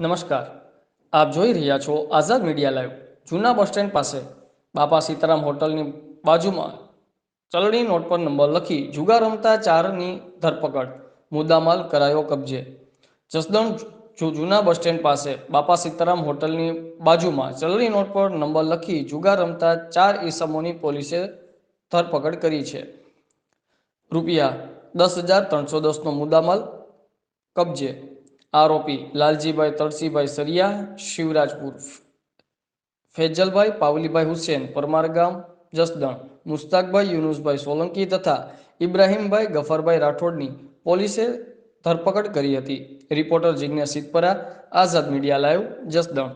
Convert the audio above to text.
નમસ્કાર. આપ જોઈ રહ્યા છો આઝાદ મીડિયા લાઈવ, જૂના બસ સ્ટેન્ડ પાસે. બાપા સીતારામ હોટલની બાજુમાં ચલણી નોટ પર નંબર લખી, જુગાર રમતા ચારની ધરપકડ, મુદ્દામાલ કરાયો કબજે. જસદણ જૂના બસ સ્ટેન્ડ પાસે, બાપા સીતારામ હોટલની બાજુમાં ચલણી નોટ પર નંબર લખી, જુગાર રમતા ચાર ઈસમોની પોલીસે ધરપકડ કરી છે. રૂપિયા દસ હજાર ત્રણસો દસનો મુદ્દામાલ કબજે. આરોપી લાલજીભાઈ તળસીભાઈ સરિયા શિવરાજપુર ફેજલભાઈ, પાવલીભાઈ હુસેન પરમાર ગામ જસદણ. મુસ્તાકભાઈ, યુનુસભાઈ સોલંકી તથા ઇબ્રાહીમભાઈ ગફરભાઈ રાઠોડની પોલીસે ધરપકડ કરી હતી. Reporter Jignesh Siddhpara, Azad media live, Jasdan.